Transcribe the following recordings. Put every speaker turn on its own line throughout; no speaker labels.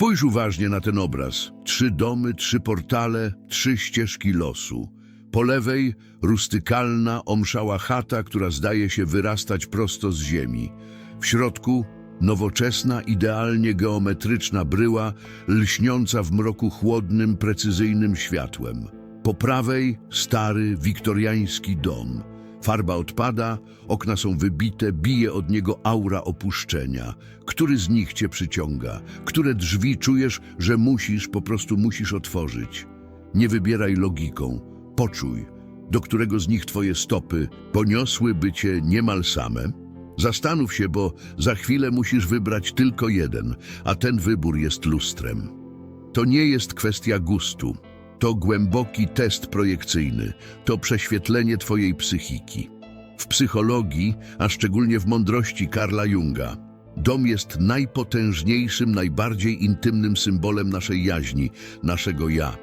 Spójrz uważnie na ten obraz. Trzy domy, trzy portale, trzy ścieżki losu. Po lewej rustykalna, omszała chata, która zdaje się wyrastać prosto z ziemi. W środku nowoczesna, idealnie geometryczna bryła, lśniąca w mroku chłodnym, precyzyjnym światłem. Po prawej stary, wiktoriański dom. Farba odpada, okna są wybite, bije od niego aura opuszczenia. Który z nich cię przyciąga? Które drzwi czujesz, że musisz, po prostu musisz otworzyć? Nie wybieraj logiką, poczuj, do którego z nich twoje stopy poniosłyby cię niemal same. Zastanów się, bo za chwilę musisz wybrać tylko jeden, a ten wybór jest lustrem. To nie jest kwestia gustu. To głęboki test projekcyjny, to prześwietlenie Twojej psychiki. W psychologii, a szczególnie w mądrości Karla Junga, dom jest najpotężniejszym, najbardziej intymnym symbolem naszej jaźni, naszego ja.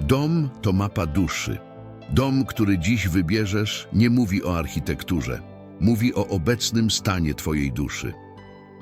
Dom to mapa duszy. Dom, który dziś wybierzesz, nie mówi o architekturze. Mówi o obecnym stanie Twojej duszy.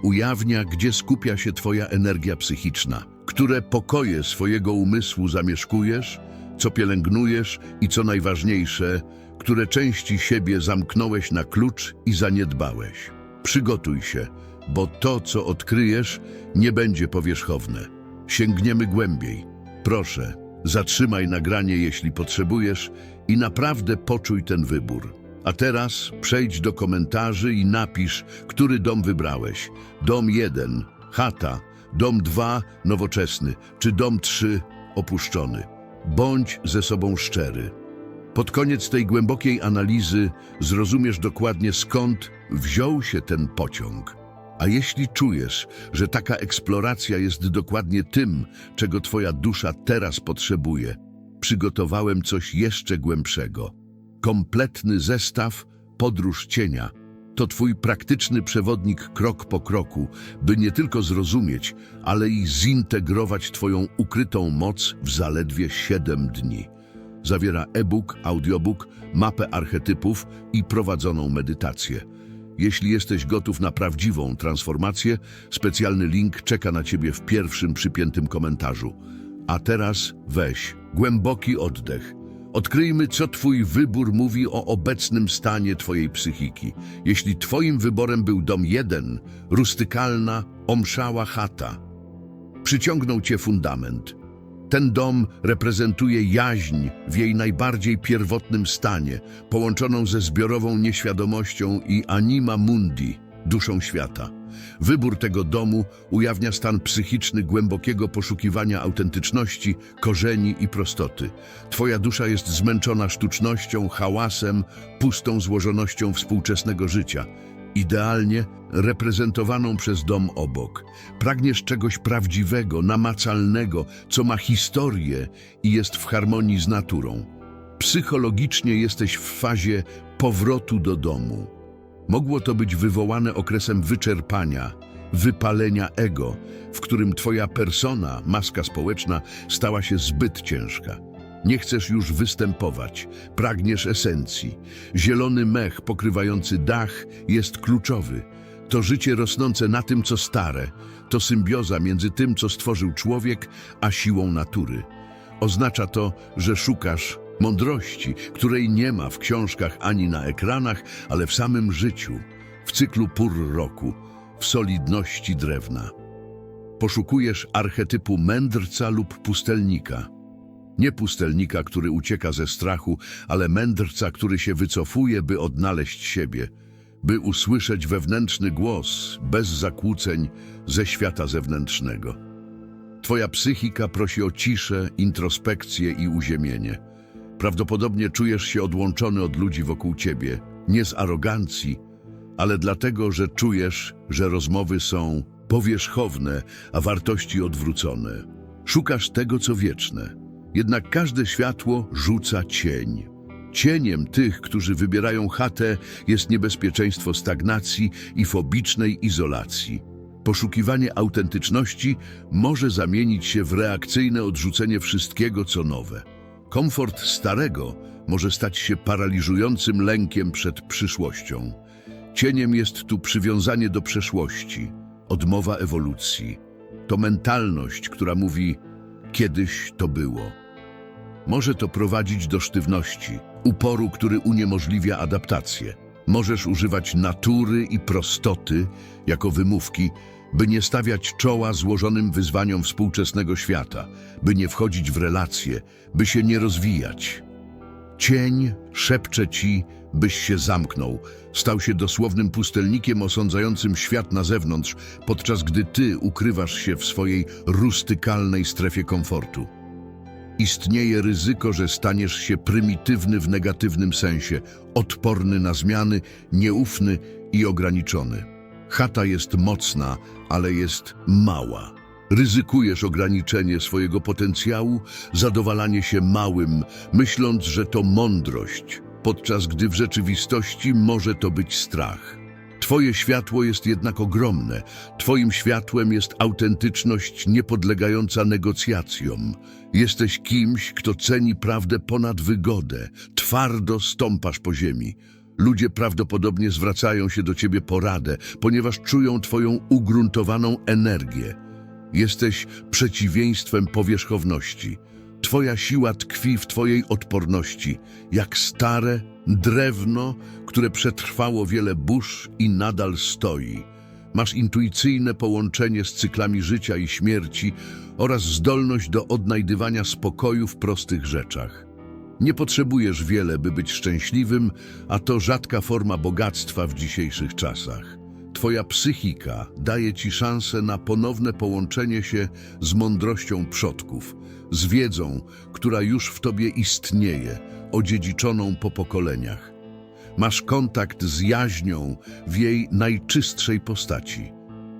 Ujawnia, gdzie skupia się Twoja energia psychiczna, które pokoje swojego umysłu zamieszkujesz, co pielęgnujesz i co najważniejsze, które części siebie zamknąłeś na klucz i zaniedbałeś. Przygotuj się, bo to, co odkryjesz, nie będzie powierzchowne. Sięgniemy głębiej. Proszę, zatrzymaj nagranie, jeśli potrzebujesz i naprawdę poczuj ten wybór. A teraz przejdź do komentarzy i napisz, który dom wybrałeś. Dom 1, chata, dom 2, nowoczesny, czy dom 3, opuszczony. Bądź ze sobą szczery. Pod koniec tej głębokiej analizy zrozumiesz dokładnie skąd wziął się ten pociąg. A jeśli czujesz, że taka eksploracja jest dokładnie tym, czego twoja dusza teraz potrzebuje, przygotowałem coś jeszcze głębszego. Kompletny zestaw Podróż Cienia to Twój praktyczny przewodnik krok po kroku, by nie tylko zrozumieć, ale i zintegrować Twoją ukrytą moc w zaledwie 7 dni. Zawiera e-book, audiobook, mapę archetypów i prowadzoną medytację. Jeśli jesteś gotów na prawdziwą transformację, specjalny link czeka na Ciebie w pierwszym przypiętym komentarzu. A teraz weź głęboki oddech. Odkryjmy, co Twój wybór mówi o obecnym stanie Twojej psychiki. Jeśli Twoim wyborem był dom jeden, rustykalna, omszała chata, przyciągnął Cię fundament. Ten dom reprezentuje jaźń w jej najbardziej pierwotnym stanie, połączoną ze zbiorową nieświadomością i anima mundi, duszą świata. Wybór tego domu ujawnia stan psychiczny głębokiego poszukiwania autentyczności, korzeni i prostoty. Twoja dusza jest zmęczona sztucznością, hałasem, pustą złożonością współczesnego życia. Idealnie reprezentowaną przez dom obok. Pragniesz czegoś prawdziwego, namacalnego, co ma historię i jest w harmonii z naturą. Psychologicznie jesteś w fazie powrotu do domu. Mogło to być wywołane okresem wyczerpania, wypalenia ego, w którym twoja persona, maska społeczna, stała się zbyt ciężka. Nie chcesz już występować, pragniesz esencji. Zielony mech pokrywający dach jest kluczowy. To życie rosnące na tym, co stare. To symbioza między tym, co stworzył człowiek, a siłą natury. Oznacza to, że szukasz mądrości, której nie ma w książkach ani na ekranach, ale w samym życiu, w cyklu pór roku, w solidności drewna. Poszukujesz archetypu mędrca lub pustelnika. Nie pustelnika, który ucieka ze strachu, ale mędrca, który się wycofuje, by odnaleźć siebie, by usłyszeć wewnętrzny głos, bez zakłóceń, ze świata zewnętrznego. Twoja psychika prosi o ciszę, introspekcję i uziemienie. Prawdopodobnie czujesz się odłączony od ludzi wokół ciebie, nie z arogancji, ale dlatego, że czujesz, że rozmowy są powierzchowne, a wartości odwrócone. Szukasz tego, co wieczne. Jednak każde światło rzuca cień. Cieniem tych, którzy wybierają chatę, jest niebezpieczeństwo stagnacji i fobicznej izolacji. Poszukiwanie autentyczności może zamienić się w reakcyjne odrzucenie wszystkiego, co nowe. Komfort starego może stać się paraliżującym lękiem przed przyszłością. Cieniem jest tu przywiązanie do przeszłości, odmowa ewolucji. to mentalność, która mówi kiedyś to było. Może to prowadzić do sztywności, uporu, który uniemożliwia adaptację. Możesz używać natury i prostoty jako wymówki, by nie stawiać czoła złożonym wyzwaniom współczesnego świata, by nie wchodzić w relacje, by się nie rozwijać. Cień szepcze ci, byś się zamknął. Stał się dosłownym pustelnikiem osądzającym świat na zewnątrz, podczas gdy ty ukrywasz się w swojej rustykalnej strefie komfortu. Istnieje ryzyko, że staniesz się prymitywny w negatywnym sensie, odporny na zmiany, nieufny i ograniczony. Chata jest mocna, ale jest mała. Ryzykujesz ograniczenie swojego potencjału, zadowalanie się małym, myśląc, że to mądrość, podczas gdy w rzeczywistości może to być strach. Twoje światło jest jednak ogromne. Twoim światłem jest autentyczność niepodlegająca negocjacjom. Jesteś kimś, kto ceni prawdę ponad wygodę. Twardo stąpasz po ziemi. Ludzie prawdopodobnie zwracają się do ciebie po radę, ponieważ czują twoją ugruntowaną energię. Jesteś przeciwieństwem powierzchowności. Twoja siła tkwi w Twojej odporności, jak stare drewno, które przetrwało wiele burz i nadal stoi. Masz intuicyjne połączenie z cyklami życia i śmierci oraz zdolność do odnajdywania spokoju w prostych rzeczach. Nie potrzebujesz wiele, by być szczęśliwym, a to rzadka forma bogactwa w dzisiejszych czasach. Twoja psychika daje ci szansę na ponowne połączenie się z mądrością przodków, z wiedzą, która już w tobie istnieje, odziedziczoną po pokoleniach. Masz kontakt z jaźnią w jej najczystszej postaci.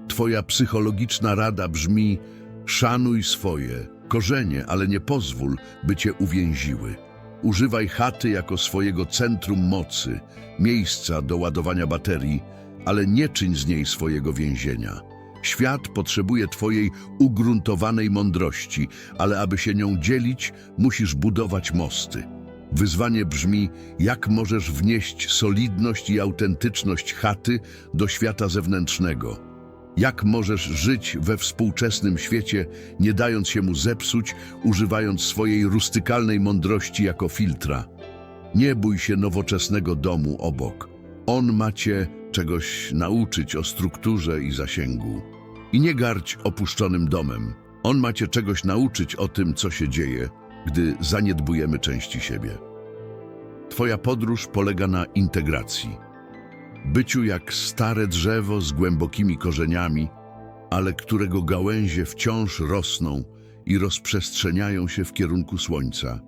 Twoja psychologiczna rada brzmi: szanuj swoje korzenie, ale nie pozwól, by cię uwięziły. Używaj chaty jako swojego centrum mocy, miejsca do ładowania baterii, ale nie czyń z niej swojego więzienia. Świat potrzebuje Twojej ugruntowanej mądrości, ale aby się nią dzielić, musisz budować mosty. Wyzwanie brzmi, jak możesz wnieść solidność i autentyczność chaty do świata zewnętrznego. Jak możesz żyć we współczesnym świecie, nie dając się mu zepsuć, używając swojej rustykalnej mądrości jako filtra. Nie bój się nowoczesnego domu obok. On ma cię czegoś nauczyć o strukturze i zasięgu. I nie garć opuszczonym domem. On ma cię czegoś nauczyć o tym, co się dzieje, gdy zaniedbujemy części siebie. Twoja podróż polega na integracji. Byciu jak stare drzewo z głębokimi korzeniami, ale którego gałęzie wciąż rosną i rozprzestrzeniają się w kierunku słońca.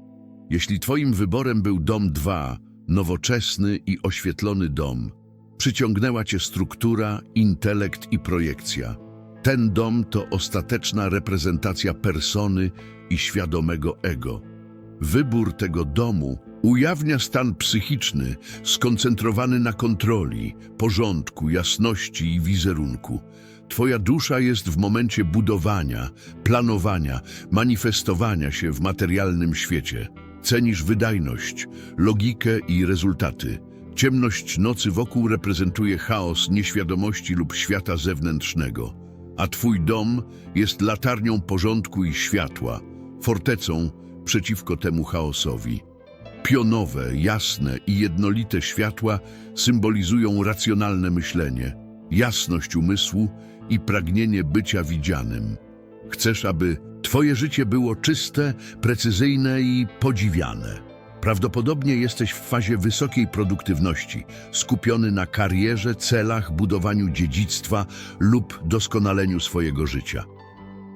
Jeśli twoim wyborem był dom 2, nowoczesny i oświetlony dom, przyciągnęła cię struktura, intelekt i projekcja. Ten dom to ostateczna reprezentacja persony i świadomego ego. Wybór tego domu ujawnia stan psychiczny skoncentrowany na kontroli, porządku, jasności i wizerunku. Twoja dusza jest w momencie budowania, planowania, manifestowania się w materialnym świecie. Cenisz wydajność, logikę i rezultaty. Ciemność nocy wokół reprezentuje chaos nieświadomości lub świata zewnętrznego, a twój dom jest latarnią porządku i światła, fortecą przeciwko temu chaosowi. Pionowe, jasne i jednolite światła symbolizują racjonalne myślenie, jasność umysłu i pragnienie bycia widzianym. Chcesz, aby twoje życie było czyste, precyzyjne i podziwiane. Prawdopodobnie jesteś w fazie wysokiej produktywności, skupiony na karierze, celach, budowaniu dziedzictwa lub doskonaleniu swojego życia.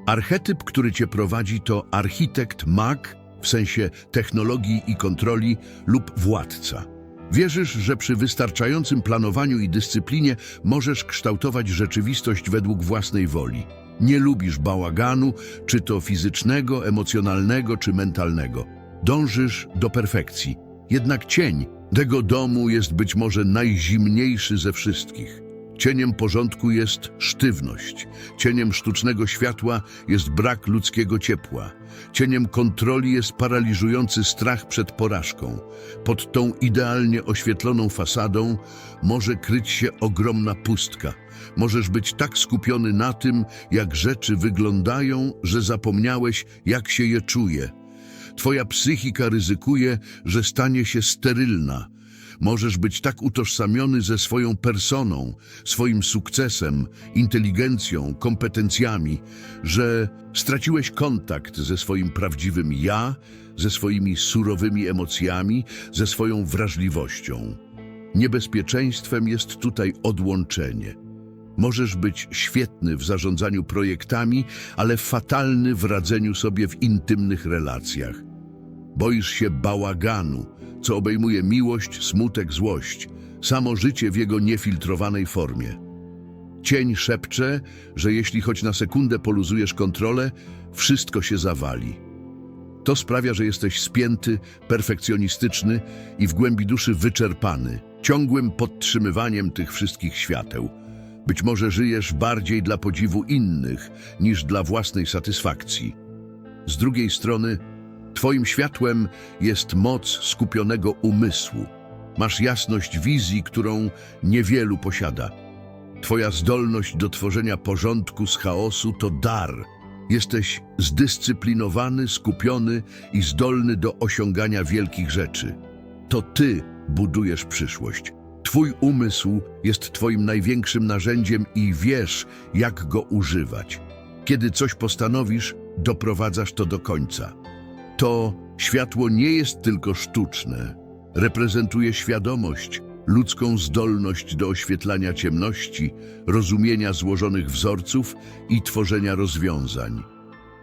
Archetyp, który cię prowadzi, to architekt, mag, w sensie technologii i kontroli, lub władca. Wierzysz, że przy wystarczającym planowaniu i dyscyplinie możesz kształtować rzeczywistość według własnej woli. Nie lubisz bałaganu, czy to fizycznego, emocjonalnego, czy mentalnego. Dążysz do perfekcji. Jednak cień tego domu jest być może najzimniejszy ze wszystkich. Cieniem porządku jest sztywność. Cieniem sztucznego światła jest brak ludzkiego ciepła. Cieniem kontroli jest paraliżujący strach przed porażką. Pod tą idealnie oświetloną fasadą może kryć się ogromna pustka. Możesz być tak skupiony na tym, jak rzeczy wyglądają, że zapomniałeś, jak się je czuje. Twoja psychika ryzykuje, że stanie się sterylna. Możesz być tak utożsamiony ze swoją personą, swoim sukcesem, inteligencją, kompetencjami, że straciłeś kontakt ze swoim prawdziwym ja, ze swoimi surowymi emocjami, ze swoją wrażliwością. Niebezpieczeństwem jest tutaj odłączenie. Możesz być świetny w zarządzaniu projektami, ale fatalny w radzeniu sobie w intymnych relacjach. Boisz się bałaganu, co obejmuje miłość, smutek, złość, samo życie w jego niefiltrowanej formie. Cień szepcze, że jeśli choć na sekundę poluzujesz kontrolę, wszystko się zawali. To sprawia, że jesteś spięty, perfekcjonistyczny i w głębi duszy wyczerpany, ciągłym podtrzymywaniem tych wszystkich świateł. Być może żyjesz bardziej dla podziwu innych niż dla własnej satysfakcji. Z drugiej strony, Twoim światłem jest moc skupionego umysłu. Masz jasność wizji, którą niewielu posiada. Twoja zdolność do tworzenia porządku z chaosu to dar. Jesteś zdyscyplinowany, skupiony i zdolny do osiągania wielkich rzeczy. To Ty budujesz przyszłość. Twój umysł jest Twoim największym narzędziem i wiesz, jak go używać. Kiedy coś postanowisz, doprowadzasz to do końca. To światło nie jest tylko sztuczne. Reprezentuje świadomość, ludzką zdolność do oświetlania ciemności, rozumienia złożonych wzorców i tworzenia rozwiązań.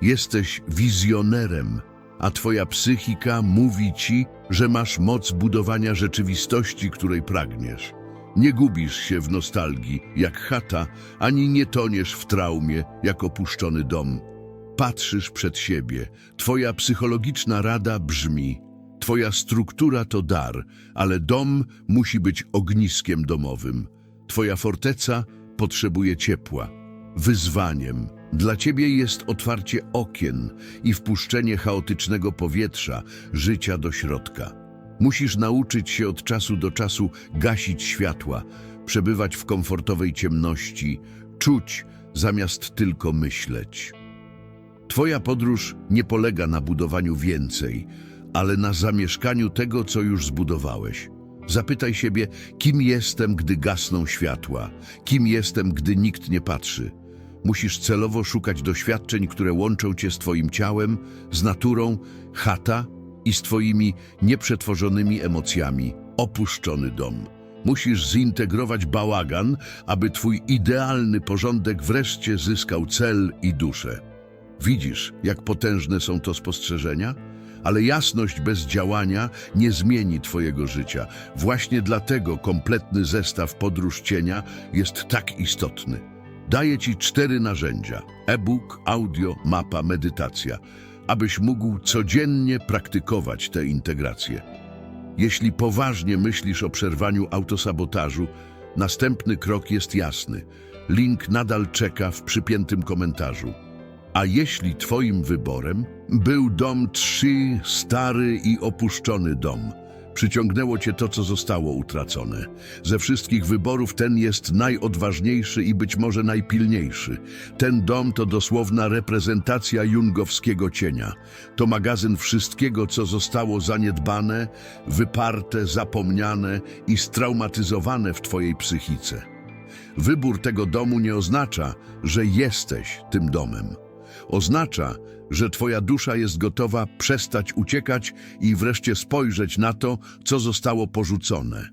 Jesteś wizjonerem, a twoja psychika mówi ci, że masz moc budowania rzeczywistości, której pragniesz. Nie gubisz się w nostalgii, jak chata, ani nie toniesz w traumie, jak opuszczony dom. Patrzysz przed siebie. Twoja psychologiczna rada brzmi: Twoja struktura to dar, ale dom musi być ogniskiem domowym. Twoja forteca potrzebuje ciepła. Wyzwaniem dla ciebie jest otwarcie okien i wpuszczenie chaotycznego powietrza, życia do środka. Musisz nauczyć się od czasu do czasu gasić światła, przebywać w komfortowej ciemności, czuć zamiast tylko myśleć. Twoja podróż nie polega na budowaniu więcej, ale na zamieszkaniu tego, co już zbudowałeś. Zapytaj siebie, kim jestem, gdy gasną światła, kim jestem, gdy nikt nie patrzy. Musisz celowo szukać doświadczeń, które łączą cię z Twoim ciałem, z naturą, chata i z Twoimi nieprzetworzonymi emocjami, opuszczony dom. Musisz zintegrować bałagan, aby Twój idealny porządek wreszcie zyskał cel i duszę. Widzisz, jak potężne są to spostrzeżenia? Ale jasność bez działania nie zmieni Twojego życia. Właśnie dlatego kompletny zestaw Podróż Cienia jest tak istotny. Daję Ci cztery narzędzia: e-book, audio, mapa, medytacja, abyś mógł codziennie praktykować tę integrację. Jeśli poważnie myślisz o przerwaniu autosabotażu, następny krok jest jasny. Link nadal czeka w przypiętym komentarzu. A jeśli twoim wyborem był dom trzy, stary i opuszczony dom, przyciągnęło cię to, co zostało utracone. Ze wszystkich wyborów ten jest najodważniejszy i być może najpilniejszy. Ten dom to dosłowna reprezentacja jungowskiego cienia. To magazyn wszystkiego, co zostało zaniedbane, wyparte, zapomniane i straumatyzowane w twojej psychice. Wybór tego domu nie oznacza, że jesteś tym domem. Oznacza, że Twoja dusza jest gotowa przestać uciekać i wreszcie spojrzeć na to, co zostało porzucone.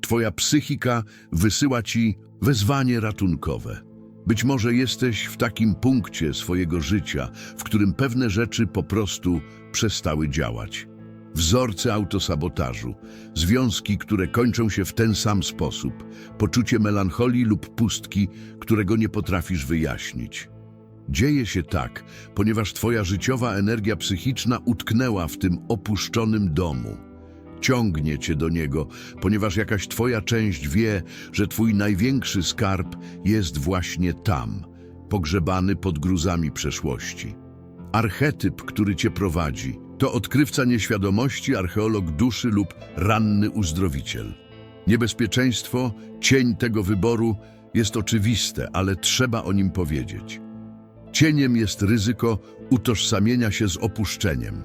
Twoja psychika wysyła Ci wezwanie ratunkowe. Być może jesteś w takim punkcie swojego życia, w którym pewne rzeczy po prostu przestały działać. Wzorce autosabotażu, związki, które kończą się w ten sam sposób, poczucie melancholii lub pustki, którego nie potrafisz wyjaśnić. Dzieje się tak, ponieważ twoja życiowa energia psychiczna utknęła w tym opuszczonym domu. ciągnie cię do niego, ponieważ jakaś twoja część wie, że twój największy skarb jest właśnie tam, pogrzebany pod gruzami przeszłości. Archetyp, który cię prowadzi, to odkrywca nieświadomości, archeolog duszy lub ranny uzdrowiciel. Niebezpieczeństwo, cień tego wyboru jest oczywiste, ale trzeba o nim powiedzieć. Cieniem jest ryzyko utożsamienia się z opuszczeniem.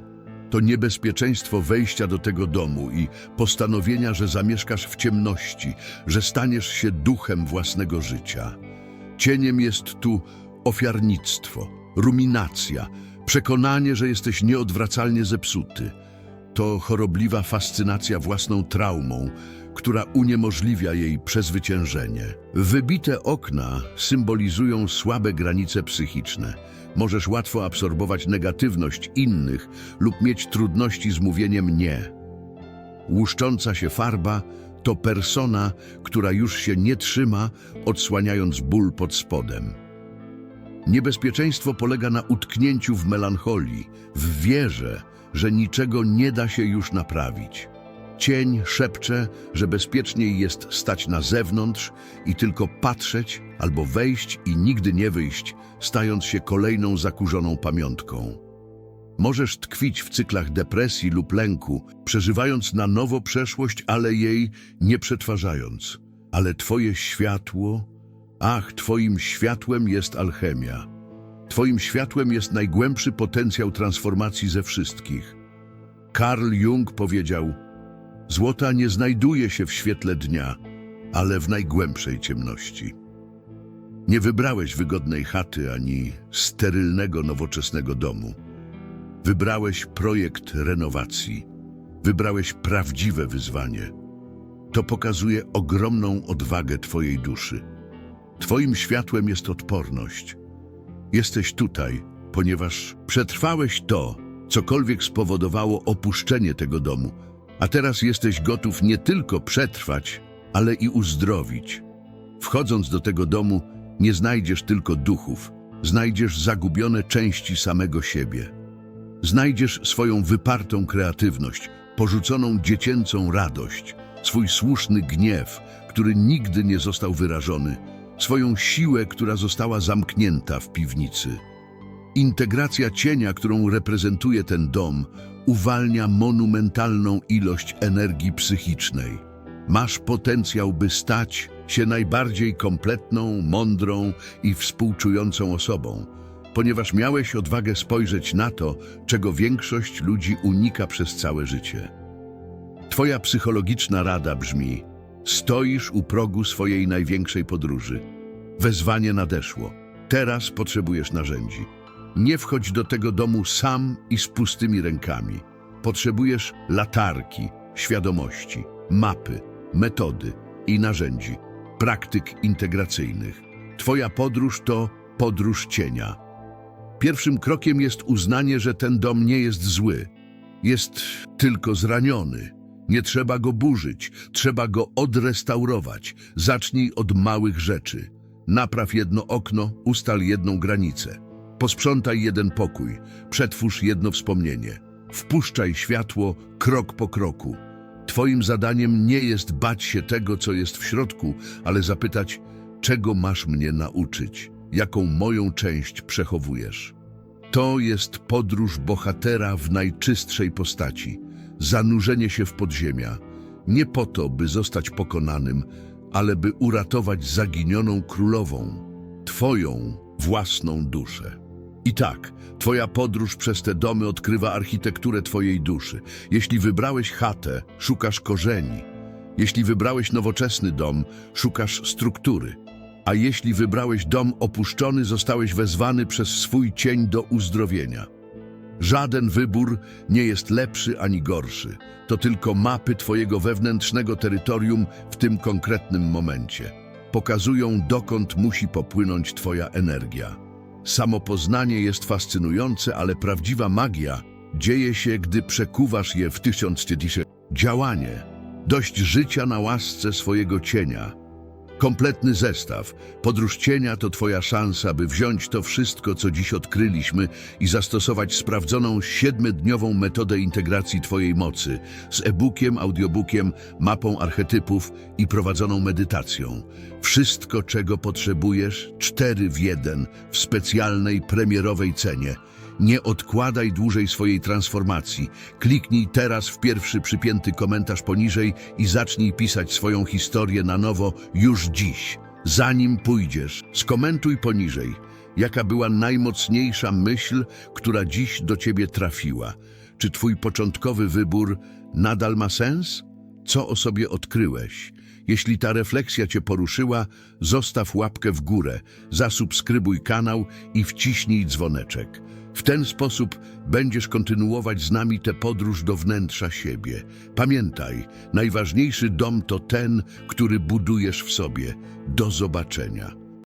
To niebezpieczeństwo wejścia do tego domu i postanowienia, że zamieszkasz w ciemności, że staniesz się duchem własnego życia. Cieniem jest tu ofiarnictwo, ruminacja, przekonanie, że jesteś nieodwracalnie zepsuty. To chorobliwa fascynacja własną traumą, która uniemożliwia jej przezwyciężenie. Wybite okna symbolizują słabe granice psychiczne. Możesz łatwo absorbować negatywność innych lub mieć trudności z mówieniem nie. Łuszcząca się farba to persona, która już się nie trzyma, odsłaniając ból pod spodem. Niebezpieczeństwo polega na utknięciu w melancholii, w wierze, że niczego nie da się już naprawić. Cień szepcze, że bezpieczniej jest stać na zewnątrz i tylko patrzeć albo wejść i nigdy nie wyjść, stając się kolejną zakurzoną pamiątką. Możesz tkwić w cyklach depresji lub lęku, przeżywając na nowo przeszłość, ale jej nie przetwarzając. Ale Twoje światło, ach, Twoim światłem jest alchemia. Twoim światłem jest najgłębszy potencjał transformacji ze wszystkich. Carl Jung powiedział: Złota nie znajduje się w świetle dnia, ale w najgłębszej ciemności. Nie wybrałeś wygodnej chaty ani sterylnego, nowoczesnego domu. Wybrałeś projekt renowacji. Wybrałeś prawdziwe wyzwanie. To pokazuje ogromną odwagę Twojej duszy. Twoim światłem jest odporność. Jesteś tutaj, ponieważ przetrwałeś to, cokolwiek spowodowało opuszczenie tego domu, a teraz jesteś gotów nie tylko przetrwać, ale i uzdrowić. Wchodząc do tego domu, nie znajdziesz tylko duchów, znajdziesz zagubione części samego siebie. Znajdziesz swoją wypartą kreatywność, porzuconą dziecięcą radość, swój słuszny gniew, który nigdy nie został wyrażony, swoją siłę, która została zamknięta w piwnicy. Integracja cienia, którą reprezentuje ten dom, uwalnia monumentalną ilość energii psychicznej. Masz potencjał, by stać się najbardziej kompletną, mądrą i współczującą osobą, ponieważ miałeś odwagę spojrzeć na to, czego większość ludzi unika przez całe życie. Twoja psychologiczna rada brzmi: stoisz u progu swojej największej podróży. Wezwanie nadeszło. Teraz potrzebujesz narzędzi. Nie wchodź do tego domu sam i z pustymi rękami. Potrzebujesz latarki, świadomości, mapy, metody i narzędzi, praktyk integracyjnych. Twoja podróż to podróż cienia. Pierwszym krokiem jest uznanie, że ten dom nie jest zły. Jest tylko zraniony. Nie trzeba go burzyć, trzeba go odrestaurować. Zacznij od małych rzeczy. Napraw jedno okno, ustal jedną granicę. Posprzątaj jeden pokój, przetwórz jedno wspomnienie. Wpuszczaj światło krok po kroku. Twoim zadaniem nie jest bać się tego, co jest w środku, ale zapytać, czego masz mnie nauczyć, jaką moją część przechowujesz. To jest podróż bohatera w najczystszej postaci, zanurzenie się w podziemia, nie po to, by zostać pokonanym, ale by uratować zaginioną królową, Twoją własną duszę. I tak, Twoja podróż przez te domy odkrywa architekturę Twojej duszy. Jeśli wybrałeś chatę, szukasz korzeni. Jeśli wybrałeś nowoczesny dom, szukasz struktury. A jeśli wybrałeś dom opuszczony, zostałeś wezwany przez swój cień do uzdrowienia. Żaden wybór nie jest lepszy ani gorszy. To tylko mapy Twojego wewnętrznego terytorium w tym konkretnym momencie. Pokazują, dokąd musi popłynąć Twoja energia. Samopoznanie jest fascynujące, ale prawdziwa magia dzieje się, gdy przekuwasz je w tysiąc tysięcy. Działanie. Dość życia na łasce swojego cienia. Kompletny zestaw. Podróż cienia to Twoja szansa, by wziąć to wszystko, co dziś odkryliśmy i zastosować sprawdzoną siedmiodniową metodę integracji Twojej mocy z e-bookiem, audiobookiem, mapą archetypów i prowadzoną medytacją. Wszystko, czego potrzebujesz, cztery w jeden, w specjalnej, premierowej cenie. Nie odkładaj dłużej swojej transformacji. Kliknij teraz w pierwszy przypięty komentarz poniżej i zacznij pisać swoją historię na nowo już dziś. Zanim pójdziesz, skomentuj poniżej, jaka była najmocniejsza myśl, która dziś do ciebie trafiła. Czy twój początkowy wybór nadal ma sens? Co o sobie odkryłeś? Jeśli ta refleksja Cię poruszyła, zostaw łapkę w górę, zasubskrybuj kanał i wciśnij dzwoneczek. W ten sposób będziesz kontynuować z nami tę podróż do wnętrza siebie. Pamiętaj, najważniejszy dom to ten, który budujesz w sobie. Do zobaczenia.